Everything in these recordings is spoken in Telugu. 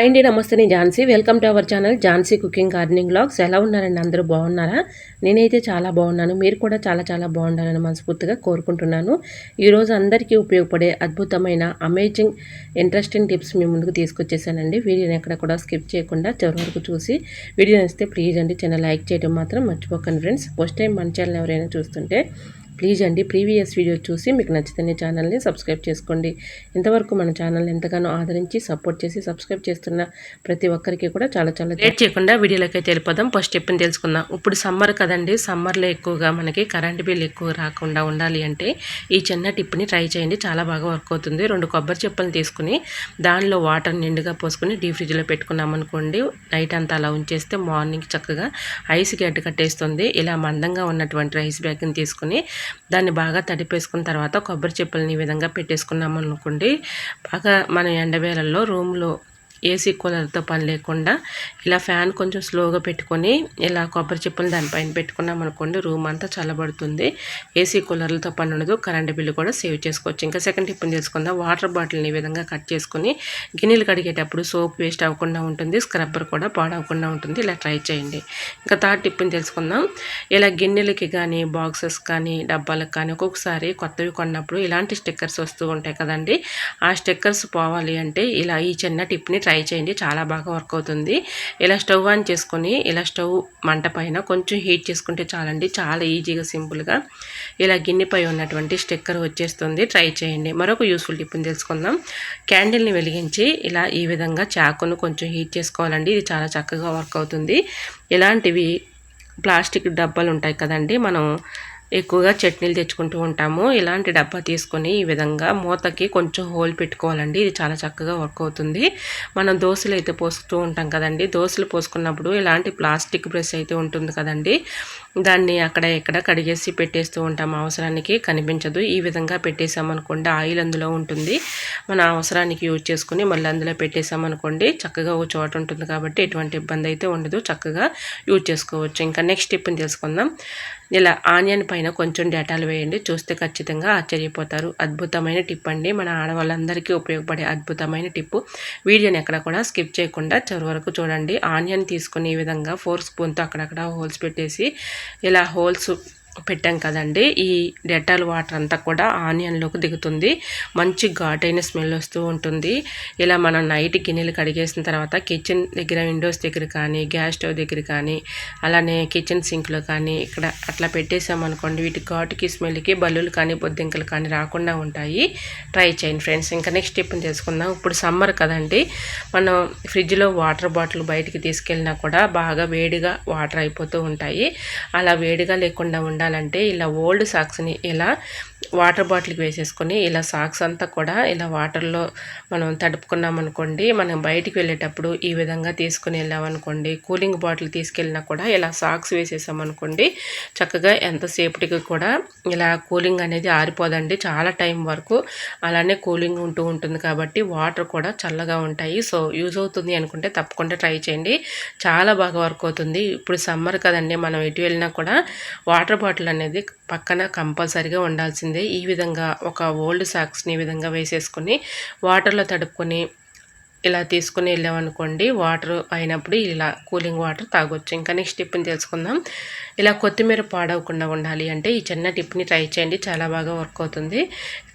హాయ్ అండి నమస్తే. నేను Jhansi. Welcome to our channel Jhansi cooking gardening blogs ఎలా ఉన్నారండి అందరూ? బాగున్నారా? నేనైతే చాలా బాగున్నాను. మీరు కూడా చాలా చాలా బాగుండాలని మనస్ఫూర్తిగా కోరుకుంటున్నాను. ఈరోజు అందరికీ ఉపయోగపడే అద్భుతమైన అమేజింగ్ ఇంట్రెస్టింగ్ టిప్స్ మీ ముందుకు తీసుకొచ్చేసానండి. వీడియోని ఎక్కడ కూడా స్కిప్ చేయకుండా చివరి వరకు చూసి వీడియో నచ్చితే ప్లీజ్ అండి చిన్న లైక్ చేయడం మాత్రం మర్చిపోకండి ఫ్రెండ్స్. ఫస్ట్ టైం మన ఛానల్ ఎవరైనా చూస్తుంటే ప్లీజ్ అండి ప్రీవియస్ వీడియో చూసి మీకు నచ్చితేనే ఛానల్ని సబ్స్క్రైబ్ చేసుకోండి. ఇంతవరకు మన ఛానల్ని ఎంతగానో ఆదరించి సపోర్ట్ చేసి సబ్స్క్రైబ్ చేస్తున్న ప్రతి ఒక్కరికి కూడా చాలా చాలా లేట్ చేయకుండా వీడియోలోకి అయితే వెళ్ళిపోదాం. ఫస్ట్ చెప్పని తెలుసుకుందాం. ఇప్పుడు సమ్మర్ కదండి. సమ్మర్లో ఎక్కువగా మనకి కరెంట్ బిల్ ఎక్కువ రాకుండా ఉండాలి అంటే ఈ చిన్న టిప్ని ట్రై చేయండి. చాలా బాగా వర్క్ అవుతుంది. రెండు కొబ్బరి చెప్పులను తీసుకుని దానిలో వాటర్ నిండుగా పోసుకుని డీ ఫ్రిడ్జ్లో పెట్టుకున్నాం అనుకోండి. నైట్ అంతా అలా ఉంచేస్తే మార్నింగ్ చక్కగా ఐస్ అడ్డు కట్టేస్తుంది. ఇలా మందంగా ఉన్నటువంటి రైస్ బ్యాగ్ని తీసుకుని దాన్ని బాగా తడిపేసుకున్న తర్వాత కొబ్బరి చెప్పులని ఈ విధంగా పెట్టేసుకున్నాం అనుకోండి బాగా మన ఎండవేళల్లో రూమ్లో ఏసీ కూలర్తో పని లేకుండా ఇలా ఫ్యాన్ కొంచెం స్లోగా పెట్టుకొని ఇలా కొబ్బరి చెప్పులు దానిపైన పెట్టుకున్నాం అనుకోండి రూమ్ అంతా చల్లబడుతుంది. ఏసీ కూలర్లతో పని ఉండదు. కరెంట్ బిల్లు కూడా సేవ్ చేసుకోవచ్చు. ఇంకా సెకండ్ టిప్ని తెలుసుకుందాం. వాటర్ బాటిల్ని ఈ విధంగా కట్ చేసుకుని గిన్నెలు కడిగేటప్పుడు సోప్ వేస్ట్ అవ్వకుండా ఉంటుంది. స్క్రబ్బర్ కూడా పాడవకుండా ఉంటుంది. ఇలా ట్రై చేయండి. ఇంకా థర్డ్ టిప్ని తెలుసుకుందాం. ఇలా గిన్నెలకి కానీ బాక్సెస్ కానీ డబ్బాలకు కానీ ఒక్కొక్కసారి కొత్తవి కొన్నప్పుడు ఇలాంటి స్టిక్కర్స్ వస్తూ ఉంటాయి కదండి. ఆ స్టిక్కర్స్ పోవాలి అంటే ఇలా ఈ చిన్న టిప్ని ట్రై ట్రై చేయండి. చాలా బాగా వర్క్ అవుతుంది. ఇలా స్టవ్ ఆన్ చేసుకొని ఇలా స్టవ్ మంట పైన కొంచెం హీట్ చేసుకుంటే చాలండి. చాలా ఈజీగా సింపుల్గా ఇలా గిన్నెపై ఉన్నటువంటి స్టిక్కర్ వచ్చేస్తుంది. ట్రై చేయండి. మరొక యూస్ఫుల్ టిప్ని తెలుసుకుందాం. క్యాండిల్ని వెలిగించి ఇలా ఈ విధంగా చాకును కొంచెం హీట్ చేసుకోవాలండి. ఇది చాలా చక్కగా వర్క్ అవుతుంది. ఇలాంటివి ప్లాస్టిక్ డబ్బాలు ఉంటాయి కదండి. మనం ఎక్కువగా చట్నీలు తెచ్చుకుంటూ ఉంటాము. ఇలాంటి డబ్బా తీసుకొని ఈ విధంగా మూతకి కొంచెం హోల్ పెట్టుకోవాలండి. ఇది చాలా చక్కగా వర్క్ అవుతుంది. మనం దోశలు అయితే పోసుకుంటూ ఉంటాం కదండి. దోశలు పోసుకున్నప్పుడు ఇలాంటి ప్లాస్టిక్ బ్రష్ అయితే ఉంటుంది కదండి. దాన్ని అక్కడ ఎక్కడ కడిగేసి పెట్టేస్తూ ఉంటాం. అవసరానికి కనిపించదు. ఈ విధంగా పెట్టేసామనుకోండి ఆయిల్ అందులో ఉంటుంది. మన అవసరానికి యూజ్ చేసుకుని మళ్ళీ అందులో పెట్టేసామనుకోండి చక్కగా ఒక చోట ఉంటుంది కాబట్టి ఎటువంటి ఇబ్బంది అయితే ఉండదు. చక్కగా యూజ్ చేసుకోవచ్చు. ఇంకా నెక్స్ట్ టిప్ని తెలుసుకుందాం. ఇలా ఆనియన్ పైన కొంచెం డేటాలు వేయండి. చూస్తే ఖచ్చితంగా ఆశ్చర్యపోతారు. అద్భుతమైన టిప్ అండి. మన ఆడవాళ్ళందరికీ ఉపయోగపడే అద్భుతమైన టిప్పు వీడియోని ఎక్కడ కూడా స్కిప్ చేయకుండా చివరి వరకు చూడండి. ఆనియన్ తీసుకుని ఈ విధంగా ఫోర్ స్పూన్తో అక్కడక్కడ హోల్స్ పెట్టేసి ఇలా హోల్స్ పెట్టాం కదండి. ఈ డెటాల్ వాటర్ అంతా కూడా ఆనియన్లోకి దిగుతుంది. మంచి ఘాటైన స్మెల్ వస్తూ ఉంటుంది. ఇలా మనం నైట్ గిన్నెలు కడిగేసిన తర్వాత కిచెన్ దగ్గర విండోస్ దగ్గర కానీ గ్యాస్ స్టవ్ దగ్గర కానీ అలానే కిచెన్ సింక్లో కానీ ఇక్కడ అట్లా పెట్టేసామనుకోండి వీటి ఘాటుకి స్మెల్కి బల్లులు కానీ బొద్దింకలు కానీ రాకుండా ఉంటాయి. ట్రై చేయండి ఫ్రెండ్స్ ఇంకా నెక్స్ట్ టిప్ని తెలుసుకుందాం ఇప్పుడు సమ్మర్ కదండి. మనం ఫ్రిడ్జ్లో వాటర్ బాటిల్ బయటికి తీసుకెళ్ళినా కూడా బాగా వేడిగా వాటర్ అయిపోతూ ఉంటాయి. అలా వేడిగా లేకుండా ఉండాలంటే ఇలా ఓల్డ్ సాక్స్ని ఇలా వాటర్ బాటిల్కి వేసేసుకొని ఇలా సాక్స్ అంతా కూడా ఇలా వాటర్లో మనం తడుపుకున్నాం అనుకోండి మనం బయటికి వెళ్ళేటప్పుడు ఈ విధంగా తీసుకుని వెళ్ళామనుకోండి కూలింగ్ బాటిల్ తీసుకెళ్ళినా కూడా ఇలా సాక్స్ వేసేసామనుకోండి చక్కగా ఎంతసేపటికి కూడా ఇలా కూలింగ్ అనేది ఆరిపోదండి. చాలా టైం వరకు అలానే కూలింగ్ ఉంటూ ఉంటుంది కాబట్టి వాటర్ కూడా చల్లగా ఉంటాయి. సో యూజ్ అవుతుంది అనుకుంటే తప్పకుండా ట్రై చేయండి. చాలా బాగా వర్క్ అవుతుంది. ఇప్పుడు సమ్మర్ కదండి మనం ఎటు వెళ్ళినా కూడా వాటర్ బాటిల్ అనేది పక్కన కంపల్సరీగా ఉండాల్సిందే. ఈ విధంగా ఒక ఓల్డ్ సాక్స్ని ఈ విధంగా వేసేసుకొని వాటర్లో తడుపుకొని ఇలా తీసుకుని వెళ్ళామనుకోండి వాటర్ అయినప్పుడు ఇలా కూలింగ్ వాటర్ తాగొచ్చు. ఇంకా నెక్స్ట్ టిప్ని తెలుసుకుందాం. ఇలా కొత్తిమీర పాడవకుండా ఉండాలి అంటే ఈ చిన్న టిప్ని ట్రై చేయండి చాలా బాగా వర్క్ అవుతుంది.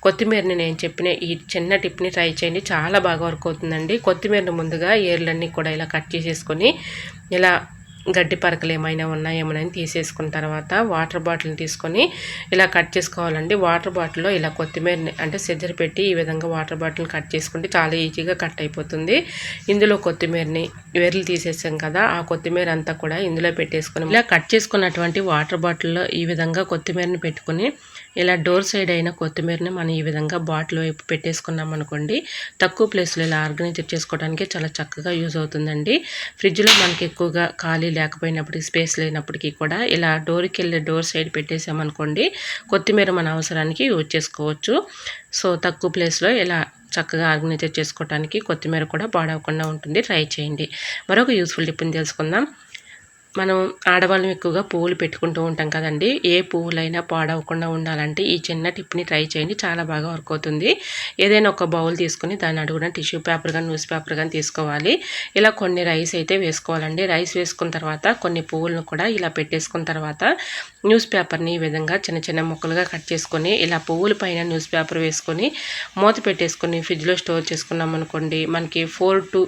కొత్తిమీరని నేను చెప్పిన ఈ చిన్న టిప్ని ట్రై చేయండి చాలా బాగా వర్క్ అవుతుందండి. కొత్తిమీరని ముందుగా ఏర్లన్నీ కూడా ఇలా కట్ చేసేసుకొని ఇలా గడ్డి పరకలు ఏమైనా ఉన్నాయేమోనని తీసేసుకున్న తర్వాత వాటర్ బాటిల్ని తీసుకొని ఇలా కట్ చేసుకోవాలండి. వాటర్ బాటిల్లో ఇలా కొత్తిమీరని అంటే సిద్ధరి పెట్టి ఈ విధంగా వాటర్ బాటిల్ని కట్ చేసుకుంటే చాలా ఈజీగా కట్ అయిపోతుంది. ఇందులో కొత్తిమీరని వేర్లు తీసేసాం కదా ఆ కొత్తిమీర అంతా కూడా ఇందులో పెట్టేసుకుని ఇలా కట్ చేసుకున్నటువంటి వాటర్ బాటిల్లో ఈ విధంగా కొత్తిమీరని పెట్టుకుని ఇలా డోర్ సైడ్ అయిన కొత్తిమీరని మనం ఈ విధంగా బాటిల్ వైపు పెట్టేసుకున్నాం అనుకోండి తక్కువ ప్లేస్లో ఇలా ఆర్గనైజ్ చేసుకోవడానికి చాలా చక్కగా యూజ్ అవుతుందండి. ఫ్రిడ్జ్లో మనకి ఎక్కువగా ఖాళీ లేకపోయినప్పటికీ స్పేస్ లేనప్పటికీ కూడా ఇలా డోర్కి వెళ్ళే డోర్ సైడ్ పెట్టేసామనుకోండి కొత్తిమీర మన అవసరానికి యూజ్ చేసుకోవచ్చు. సో తక్కువ ప్లేస్లో ఇలా చక్కగా ఆర్గనైజ్ చేసుకోవడానికి కొత్తిమీర కూడా పాడవకుండా ఉంటుంది. ట్రై చేయండి. మరొక యూస్ఫుల్ టిప్ని తెలుసుకుందాం. మనం ఆడవాళ్ళం ఎక్కువగా పువ్వులు పెట్టుకుంటూ ఉంటాం కదండి. ఏ పువ్వులైనా పాడవకుండా ఉండాలంటే ఈ చిన్న టిప్ని ట్రై చేయండి. చాలా బాగా వర్క్ అవుతుంది. ఏదైనా ఒక బౌల్ తీసుకుని దాని అడుగున టిష్యూ పేపర్ కానీ న్యూస్ పేపర్ కానీ తీసుకోవాలి. ఇలా కొన్ని రైస్ అయితే వేసుకోవాలండి. రైస్ వేసుకున్న తర్వాత కొన్ని పువ్వులను కూడా ఇలా పెట్టేసుకున్న తర్వాత న్యూస్ పేపర్ని ఈ విధంగా చిన్న చిన్న ముక్కలుగా కట్ చేసుకొని ఇలా పువ్వుల పైన న్యూస్ పేపర్ వేసుకొని మూత పెట్టేసుకొని ఫ్రిడ్జ్లో స్టోర్ చేసుకున్నాం అనుకోండి మనకి ఫోర్ టు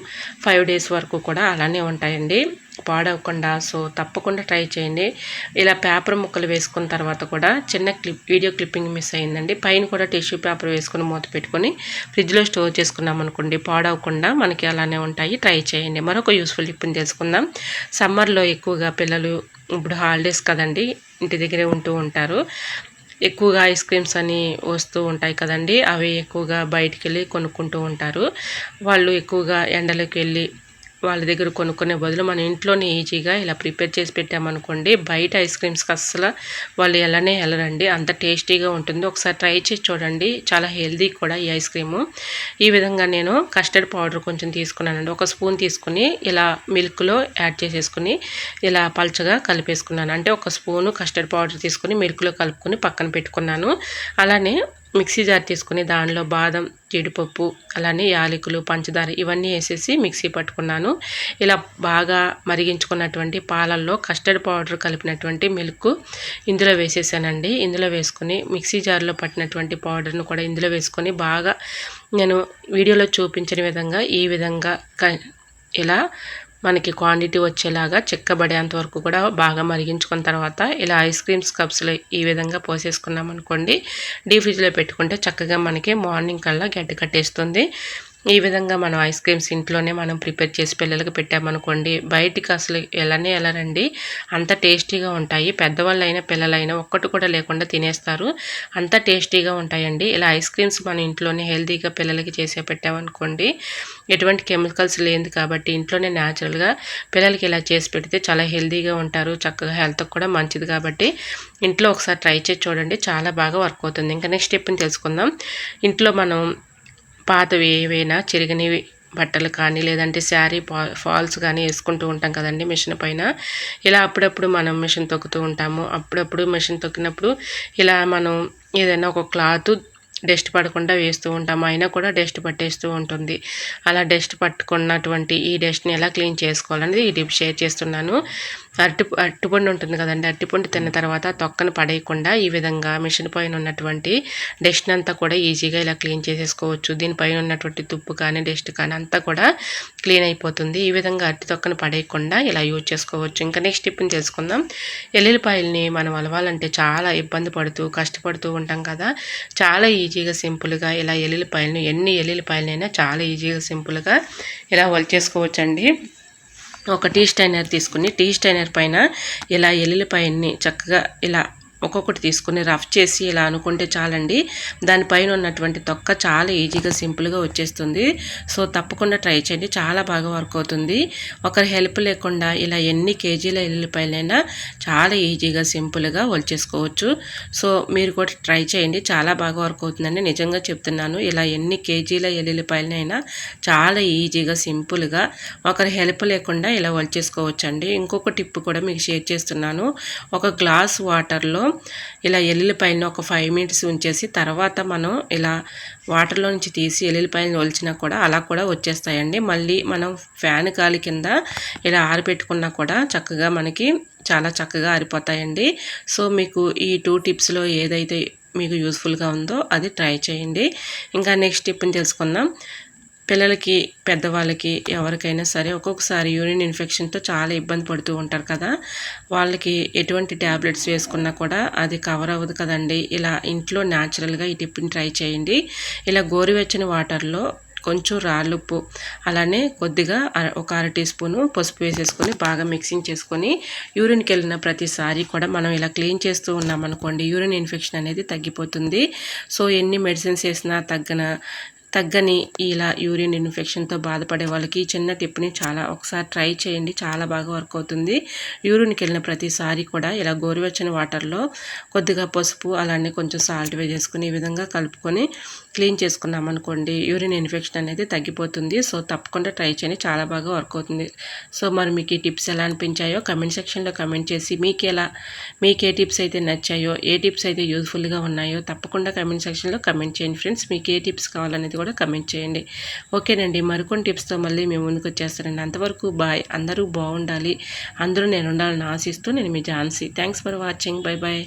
ఫైవ్ డేస్ వరకు కూడా అలానే ఉంటాయండి. పాడవకుండా సో తప్పకుండా ట్రై చేయండి. ఇలా పేపర్ ముక్కలు వేసుకున్న తర్వాత కూడా చిన్న క్లిప్ వీడియో క్లిప్పింగ్ మిస్ అయిందండి. పైన కూడా టిష్యూ పేపర్ వేసుకొని మూత పెట్టుకొని ఫ్రిడ్జ్లో స్టోర్ చేసుకున్నాం అనుకోండి. పాడవకుండా మనకి అలానే ఉంటాయి. ట్రై చేయండి. మరొక యూస్ఫుల్ టిప్ని తెలుసుకుందాం. సమ్మర్లో ఎక్కువగా పిల్లలు ఇప్పుడు హాలిడేస్ కదండి ఇంటి దగ్గరే ఉంటూ ఉంటారు. ఎక్కువగా ఐస్ క్రీమ్స్ అని వస్తూ ఉంటాయి కదండి అవి ఎక్కువగా బయటికి వెళ్ళి కొనుక్కుంటూ ఉంటారు. వాళ్ళు ఎక్కువగా ఎండలోకి వెళ్ళి వాళ్ళ దగ్గర కొనుక్కునే బదులు మన ఇంట్లోనే ఈజీగా ఇలా ప్రిపేర్ చేసి పెట్టామనుకోండి బయట ఐస్ క్రీమ్స్కి అస్సలు వాళ్ళు ఎలానే వెళ్ళరండి. అంత టేస్టీగా ఉంటుంది. ఒకసారి ట్రై చేసి చూడండి. చాలా హెల్దీ కూడా ఈ ఐస్ క్రీము. ఈ విధంగా నేను కస్టర్డ్ పౌడర్ కొంచెం తీసుకున్నానండి. ఒక స్పూన్ తీసుకుని ఇలా మిల్క్లో యాడ్ చేసేసుకుని ఇలా పల్చగా కలిపేసుకున్నాను. అంటే ఒక స్పూను కస్టర్డ్ పౌడర్ తీసుకుని మిల్క్లో కలుపుకొని పక్కన పెట్టుకున్నాను. అలానే మిక్సీ జార్ తీసుకుని దానిలో బాదం జీడిపప్పు అలానే యాలకులు పంచదార ఇవన్నీ వేసేసి మిక్సీ పట్టుకున్నాను. ఇలా బాగా మరిగించుకున్నటువంటి పాలల్లో కస్టర్డ్ పౌడర్ కలిపినటువంటి మిల్క్ ఇందులో వేసేసానండి. ఇందులో వేసుకుని మిక్సీ జార్లో పట్టినటువంటి పౌడర్ను కూడా ఇందులో వేసుకొని బాగా నేను వీడియోలో చూపించిన విధంగా ఈ విధంగా ఇలా మనకి క్వాంటిటీ వచ్చేలాగా చెక్కబడేంత వరకు కూడా బాగా మరిగించుకున్న తర్వాత ఇలా ఐస్ క్రీమ్స్ కప్స్లో ఈ విధంగా పోసేసుకున్నాం అనుకోండి డీ ఫ్రిడ్జ్లో పెట్టుకుంటే చక్కగా మనకి మార్నింగ్ కల్లా గడ్డ కట్టేస్తుంది. ఈ విధంగా మనం ఐస్ క్రీమ్స్ ఇంట్లోనే మనం ప్రిపేర్ చేసి పిల్లలకి పెట్టామనుకోండి బయటికి అసలు ఎలానే ఎలానండి అంత టేస్టీగా ఉంటాయి. పెద్దవాళ్ళైనా పిల్లలైనా ఒక్కటి కూడా లేకుండా తినేస్తారు. అంత టేస్టీగా ఉంటాయండి. ఇలా ఐస్ క్రీమ్స్ మనం ఇంట్లోనే హెల్తీగా పిల్లలకి చేసే పెట్టామనుకోండి ఎటువంటి కెమికల్స్ లేదు కాబట్టి ఇంట్లోనే న్యాచురల్గా పిల్లలకి ఇలా చేసి పెడితే చాలా హెల్తీగా ఉంటారు. చక్కగా హెల్త్కి కూడా మంచిది కాబట్టి ఇంట్లో ఒకసారి ట్రై చేసి చూడండి. చాలా బాగా వర్క్ అవుతుంది. ఇంకా నెక్స్ట్ స్టెప్ని తెలుసుకుందాం. ఇంట్లో మనం పాతవి ఏవైనా చిరిగినవి బట్టలు కానీ లేదంటే శారీ ఫాల్స్ కానీ వేసుకుంటూ ఉంటాం కదండి మిషన్ పైన. ఇలా అప్పుడప్పుడు మనం మిషన్ తొక్కుతూ ఉంటాము. అప్పుడప్పుడు మిషన్ తొక్కినప్పుడు ఇలా మనం ఏదైనా ఒక క్లాత్ డస్ట్ పడకుండా వేస్తూ ఉంటాము. అయినా కూడా డస్ట్ పట్టేస్తూ ఉంటుంది. అలా డస్ట్ పట్టుకున్నటువంటి ఈ డస్ట్ని ఎలా క్లీన్ చేసుకోవాలనేది ఈ టిప్ షేర్ చేస్తున్నాను. అరటి అరటిపండు ఉంటుంది కదండి. అరటిపండు తిన్న తర్వాత తొక్కను పడేయకుండా ఈ విధంగా మిషన్ పైన ఉన్నటువంటి డస్ట్ అంతా కూడా ఈజీగా ఇలా క్లీన్ చేసేసుకోవచ్చు. దీనిపైన ఉన్నటువంటి తుప్పు కానీ డస్ట్ కానీ అంతా కూడా క్లీన్ అయిపోతుంది. ఈ విధంగా అరటి తొక్కను పడేయకుండా ఇలా యూజ్ చేసుకోవచ్చు. ఇంకా నెక్స్ట్ టిప్ని తెలుసుకుందాం. ఎల్లుల్లిపాయల్ని మనం అలవాలంటే చాలా ఇబ్బంది పడుతూ కష్టపడుతూ ఉంటాం కదా. చాలా ఈజీగా సింపుల్గా ఇలా ఎల్లుల్లిపాయలను ఎన్ని ఎల్లుల్లిపాయలనైనా చాలా ఈజీగా సింపుల్గా ఇలా వలిచేసుకోవచ్చండి ఒక టీ స్టైనర్ తీసుకుని టీ స్టైనర్ పైన ఇలా ఎల్లుల్లిపాయని చక్కగా ఇలా ఒక్కొక్కటి తీసుకుని రఫ్ చేసి ఇలా అనుకుంటే చాలండి. దానిపైన ఉన్నటువంటి తొక్క చాలా ఈజీగా సింపుల్గా వచ్చేస్తుంది. సో తప్పకుండా ట్రై చేయండి. చాలా బాగా వర్క్ అవుతుంది. ఒకరి హెల్ప్ లేకుండా ఇలా ఎన్ని కేజీల ఎల్లుల్లిపాయలైనా చాలా ఈజీగా సింపుల్గా వల్చేసుకోవచ్చు సో మీరు కూడా ట్రై చేయండి. చాలా బాగా వర్క్ అవుతుందండి నిజంగా చెప్తున్నాను. ఇలా ఎన్ని కేజీల ఎల్లుల్లిపాయలైనా చాలా ఈజీగా సింపుల్గా ఒకరి హెల్ప్ లేకుండా ఇలా వల్చేసుకోవచ్చండి ఇంకొక టిప్ కూడా మీకు షేర్ చేస్తున్నాను. ఒక గ్లాస్ వాటర్లో ఇలా ఎల్లుల్లిపాయలను ఒక ఫైవ్ మినిట్స్ ఉంచేసి తర్వాత మనం ఇలా వాటర్లో నుంచి తీసి ఎల్లుల్లిపాయలను ఒలిచినా కూడా అలా కూడా వచ్చేస్తాయండి. మళ్ళీ మనం ఫ్యాన్ గాలి కింద ఇలా ఆరిపెట్టుకున్నా కూడా చక్కగా మనకి చాలా చక్కగా ఆరిపోతాయండి. సో మీకు ఈ టూ టిప్స్లో ఏదైతే మీకు యూస్ఫుల్గా ఉందో అది ట్రై చేయండి. ఇంకా నెక్స్ట్ టిప్ని తెలుసుకుందాం. పిల్లలకి పెద్దవాళ్ళకి ఎవరికైనా సరే ఒక్కొక్కసారి యూరిన్ ఇన్ఫెక్షన్తో చాలా ఇబ్బంది పడుతూ ఉంటారు కదా. వాళ్ళకి ఎటువంటి ట్యాబ్లెట్స్ వేసుకున్నా కూడా అది కవర్ అవ్వదు కదండి. ఇలా ఇంట్లో న్యాచురల్గా ఈ టిప్ని ట్రై చేయండి. ఇలా గోరువెచ్చని వాటర్లో కొంచెం రాళ్ళుప్పు అలానే కొద్దిగా ఒక అర టీ స్పూను పసుపు వేసేసుకొని బాగా మిక్సింగ్ చేసుకొని యూరిన్కి వెళ్ళిన ప్రతిసారి కూడా మనం ఇలా క్లీన్ చేస్తూ ఉన్నామనుకోండి యూరిన్ ఇన్ఫెక్షన్ అనేది తగ్గిపోతుంది. సో ఎన్ని మెడిసిన్స్ వేసినా తగ్గన తగ్గని ఇలా యూరిన్ ఇన్ఫెక్షన్తో బాధపడే వాళ్ళకి చిన్న టిప్ని చాలా ఒకసారి ట్రై చేయండి. చాలా బాగా వర్క్ అవుతుంది. యూరిన్కి వెళ్ళిన ప్రతిసారి కూడా ఇలా గోరువెచ్చని వాటర్లో కొద్దిగా పసుపు అలానే కొంచెం సాల్ట్ వేసేసుకుని ఈ విధంగా కలుపుకొని క్లీన్ చేసుకున్నామనుకోండి యూరిన్ ఇన్ఫెక్షన్ అనేది తగ్గిపోతుంది. సో తప్పకుండా ట్రై చేయండి. చాలా బాగా వర్క్ అవుతుంది. సో మరి మీకు ఈ టిప్స్ ఎలా అనిపించాయో కమెంట్ సెక్షన్లో కమెంట్ చేసి మీకు ఎలా మీకు ఏ టిప్స్ అయితే నచ్చాయో ఏ టిప్స్ అయితే యూజ్ఫుల్గా ఉన్నాయో తప్పకుండా కమెంట్ సెక్షన్లో కమెంట్ చేయండి. ఫ్రెండ్స్ మీకు ఏ టిప్స్ కావాలనేది కూడా కమెంట్ చేయండి. ఓకేనండి మరికొన్ని టిప్స్తో మళ్ళీ మేము ముందుకు వచ్చేస్తానండి. అంతవరకు బాయ్ అందరూ బాగుండాలి అందరూ నేను ఉండాలని ఆశిస్తూ నేను మీ Jhansi. Thanks for watching. Bye bye